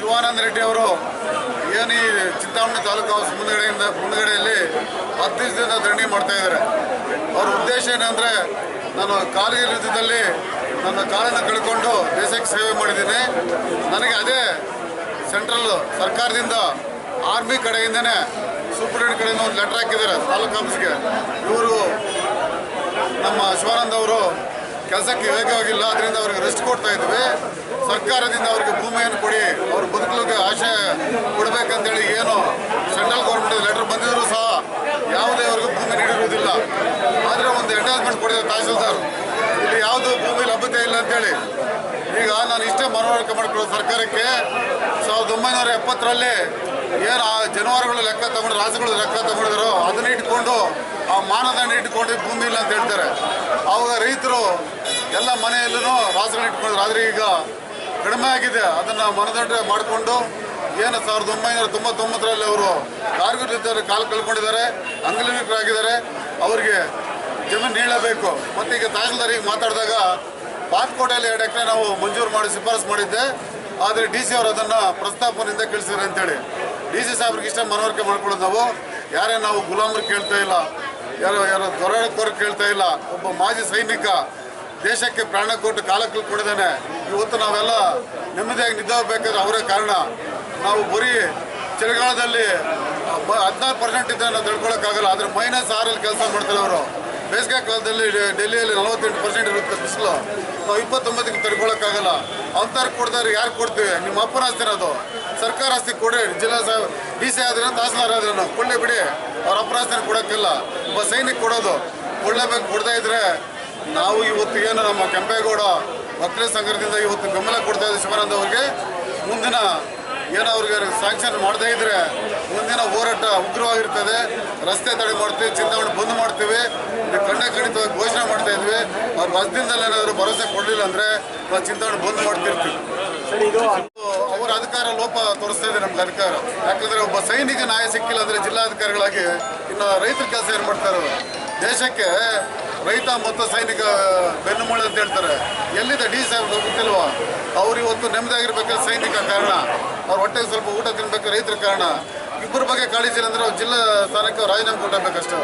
ಶಿವಾನಂದ ರೆಡ್ಡಿ ಅವರು ಏನು ಈ ಚಿಂತಾಮಣಿ ತಾಲೂಕು ಮುಂದುಗಡೆಯಿಂದ ಮುಂದುಗಡೆಯಲ್ಲಿ ಹತ್ತು ದಿವಸದಿಂದ ಧರಣಿ ಮಾಡ್ತಾ ಇದ್ದಾರೆ. ಅವ್ರ ಉದ್ದೇಶ ಏನಂದರೆ ನಾನು ಕಾಲೇಜು ನನ್ನ ಕಾಲನ್ನು ಕಳ್ಕೊಂಡು ದೇಶಕ್ಕೆ ಸೇವೆ ಮಾಡಿದ್ದೀನಿ. ನನಗೆ ಅದೇ ಸೆಂಟ್ರಲ್ ಸರ್ಕಾರದಿಂದ ಆರ್ಮಿ ಕಡೆಯಿಂದನೇ ಸೂಪರಿಂಟೆಂಡೆಂಟ್ ಕಡೆಯಿಂದ ಒಂದು ಲೆಟರ್ ಹಾಕಿದ್ದಾರೆ ತಾಲೂಕು ಆಫೀಸ್ಗೆ. ಇವರು ನಮ್ಮ ಶಿವಾನಂದ ಅವರು ಕೆಲಸಕ್ಕೆ ವೇಗವಾಗಿಲ್ಲ, ಅದರಿಂದ ಅವ್ರಿಗೆ ರೆಸ್ಟ್ ಕೊಡ್ತಾ ಇದ್ವಿ. ಸರ್ಕಾರದಿಂದ ಅವ್ರಿಗೆ ಭೂಮಿಯನ್ನು ಕೊಡಿ, ಅವ್ರ ಬದುಕಲಿಕ್ಕೆ ಆಶೆ ಕೊಡಬೇಕಂತೇಳಿ ಏನು ಸೆಂಟ್ರಲ್ ಗೌರ್ಮೆಂಟ್ ಲೆಟರ್ ಬಂದಿದ್ರು ಸಹ ಯಾವುದೇ ಅವ್ರಿಗೆ ಭೂಮಿ ನೀಡಿರುವುದಿಲ್ಲ. ಆದರೆ ಒಂದು ಅಟ್ಯಾಚ್ಮೆಂಟ್ ಕೊಡಿದೆ ತಹಸೀಲ್ದಾರ್. ಇಲ್ಲಿ ಯಾವುದು ಭೂಮಿ ಲಭ್ಯತೆ ಇಲ್ಲ ಅಂತೇಳಿ. ಈಗ ನಾನು ಇಷ್ಟೇ ಮನವರಿಕೆ ಮಾಡಿಕೊಳ್ಳೋದು ಸರ್ಕಾರಕ್ಕೆ. ಸಾವಿರದ ಒಂಬೈನೂರ ಎಪ್ಪತ್ತರಲ್ಲಿ ಏನು ಜನವಾರಗಳು ಲೆಕ್ಕ ತಗೊಂಡು ರಾಸುಗಳು ಲೆಕ್ಕ ತಗೊಂಡಿದ್ರು ಅದನ್ನ ಇಟ್ಕೊಂಡು, ಆ ಮಾನದಂಡ ಇಟ್ಕೊಂಡು ಭೂಮಿ ಇಲ್ಲ ಅಂತ ಹೇಳ್ತಾರೆ. ಆವಾಗ ರೈತರು ಎಲ್ಲ ಮನೆಯಲ್ಲೂ ರಾಸುಗಳನ್ನ ಇಟ್ಕೊಂಡಿದ್ರು ಆದರೆ ಈಗ ಕಡಿಮೆ ಆಗಿದೆ. ಅದನ್ನು ಮನದಂಡ ಮಾಡಿಕೊಂಡು ಏನು ಸಾವಿರದ ಒಂಬೈನೂರ ತೊಂಬತ್ತೊಂಬತ್ತರಲ್ಲಿ ಅವರು ಯುದ್ಧದಲ್ಲಿ ಕಾಲು ಕಳ್ಕೊಂಡಿದ್ದಾರೆ ಅಂಗಲಿಕರಾಗಿದ್ದಾರೆ ಅವರಿಗೆ ಜಮೀನು ನೀಡಬೇಕು. ಮತ್ತು ಈಗ ತಹಸೀಲ್ದಾರ್ ಈಗ ಮಾತಾಡಿದಾಗ ಬಾತ್ಕೋಟೆಯಲ್ಲಿ ಎರಡು ಎಕರೆ ನಾವು ಮಂಜೂರು ಮಾಡಿ, ಶಿಫಾರಸು ಮಾಡಿದ್ದೆ. ಆದರೆ ಡಿ ಸಿ ಅವರು ಅದನ್ನು ಪ್ರಸ್ತಾಪನೆಯಿಂದ ಕಳಿಸಿದ್ದಾರೆ ಅಂತೇಳಿ. ಡಿ ಸಿ ಸಾಹೇಬ್ರಿಗೆ ಇಷ್ಟ ಮನವರಿಕೆ ಮಾಡ್ಕೊಳ್ಳೋದು ನಾವು. ಯಾರೇ ನಾವು ಗುಲಾಮರು ಕೇಳ್ತಾ ಇಲ್ಲ, ಯಾರೋ ಯಾರೋ ದೊರಕೋರು ಕೇಳ್ತಾ ಇಲ್ಲ, ಒಬ್ಬ ಮಾಜಿ ಸೈನಿಕ ದೇಶಕ್ಕೆ ಪ್ರಾಣ ಕೊಟ್ಟು ಕಾಲ ಕೊಟ್ಟಿದ್ದಾನೆ ಇವತ್ತು ನಾವೆಲ್ಲ ನೆಮ್ಮದಿಯಾಗಿ ನಿದ್ದೋಗ್ಬೇಕಾದ್ರೆ ಅವರೇ ಕಾರಣ. ನಾವು ಬರೀ ಚಳಿಗಾಲದಲ್ಲಿ ಹದಿನಾರು ಪರ್ಸೆಂಟ್ ಇದ್ದರೆ ನಾವು ತಿಳ್ಕೊಳ್ಳೋಕ್ಕಾಗಲ್ಲ ಆದರೆ ಮೈನಸ್ ಆರಲ್ಲಿ ಕೆಲಸ ಮಾಡ್ತಾರೆ ಅವರು. ಬೇಸಿಗೆ ಕಾಲದಲ್ಲಿ ಡೆಲ್ಲಿಯಲ್ಲಿ ನಲವತ್ತೆಂಟು ಪರ್ಸೆಂಟ್ ಇರುತ್ತೆ ಬಿಸಿಲು. ನಾವು ಇಪ್ಪತ್ತೊಂಬತ್ತಕ್ಕೆ ತಡ್ಕೊಳಕ್ಕಾಗಲ್ಲ. ಅಂಥವ್ರು ಕೊಡ್ತಾರೆ ಯಾರು ಕೊಡ್ತೀವಿ? ನಿಮ್ಮ ಅಪ್ಪನ ಆಸ್ತಿನ ಅದು ಸರ್ಕಾರ ಆಸ್ತಿ ಕೊಡಿ. ಜಿಲ್ಲಾ ಡಿ ಸಿ ಆದ್ರೆ, ತಹಸೀಲ್ದಾರ್ ಆದ್ರೆ ಕೊಡಲೇ ಬಿಡಿ. ಅವ್ರ ಅಪ್ಪನ ಆಸ್ತಿನ ಕೊಡೋಕ್ಕಿಲ್ಲ. ಒಬ್ಬ ಸೈನಿಕ ಕೊಡೋದು. ಕೊಡಲೇಬೇಕು ಕೊಡ್ತಾ ಇದ್ರೆ ನಾವು ಇವತ್ತು ಏನು ನಮ್ಮ ಕೆಂಪೇಗೌಡ ವಕೀಲ ಸಂಘದಿಂದ ಇವತ್ತು ಬೆಂಬಲ ಕೊಡ್ತಾ ಇದ್ದೀವಿ ಶಿವಾನಂದ ಅವ್ರಿಗೆ. ಮುಂದಿನ ಏನೋ ಅವ್ರಿಗೆ ಸ್ಯಾಂಕ್ಷನ್ ಮಾಡದೇ ಇದ್ರೆ ಮುಂದಿನ ಹೋರಾಟ ಉಗ್ರವಾಗಿರ್ತದೆ. ರಸ್ತೆ ತಡೆ ಮಾಡ್ತೀವಿ ಚಿಂತಾವಣೆ ಬಂದ್ ಮಾಡ್ತೀವಿ. ಕಣ್ಣ ಕಡಿತವಾಗಿ ಘೋಷಣೆ ಮಾಡ್ತಾ ಇದ್ವಿ. ಅವ್ರು ವಸದಿಂದಲ್ಲಿ ಏನಾದರೂ ಭರವಸೆ ಕೊಡಲಿಲ್ಲ ಅಂದ್ರೆ ನಾವು ಚಿಂತಾವಣೆ ಬಂದ್ ಮಾಡ್ತಿರ್ತೀವಿ. ಅವರ ಅಧಿಕಾರ ಲೋಪ ತೋರಿಸ್ತಾ ಇದೆ ನಮ್ಗೆ ಅಧಿಕಾರ. ಯಾಕಂದ್ರೆ ಒಬ್ಬ ಸೈನಿಕ ನ್ಯಾಯ ಸಿಕ್ಕಿಲ್ಲ ಅಂದ್ರೆ ಜಿಲ್ಲಾಧಿಕಾರಿಗಳಾಗಿ ಇನ್ನು ರೈತರ ಕೆಲಸ ಏನು ಮಾಡ್ತಾರೆ ದೇಶಕ್ಕೆ ರೈತ ಮತ್ತು ಸೈನಿಕ ಬೆನ್ನುಮೂಳೆ ಅಂತ ಹೇಳ್ತಾರೆ. ಎಲ್ಲಿದೆ ಡಿ ಸಾಹೇಬ್ ಗೊತ್ತಿಲ್ವಾ? ಅವ್ರು ಇವತ್ತು ನೆಮ್ಮದಿಯಾಗಿರ್ಬೇಕಾದ್ರೆ ಸೈನಿಕ ಕಾರಣ. ಅವ್ರ ಹೊಟ್ಟೆಗೆ ಸ್ವಲ್ಪ ಊಟ ತಿನ್ಬೇಕು, ರೈತರ ಕಾರಣ. ಇಬ್ಬರ ಬಗ್ಗೆ ಕಾಳಜಿ ಇಲ್ಲ ಅಂದ್ರೆ ಅವ್ರು ಜಿಲ್ಲಾ ಸ್ಥಾನಕ್ಕೆ ರಾಜೀನಾಮೆ ಕೊಟ್ಟಬೇಕಷ್ಟೇ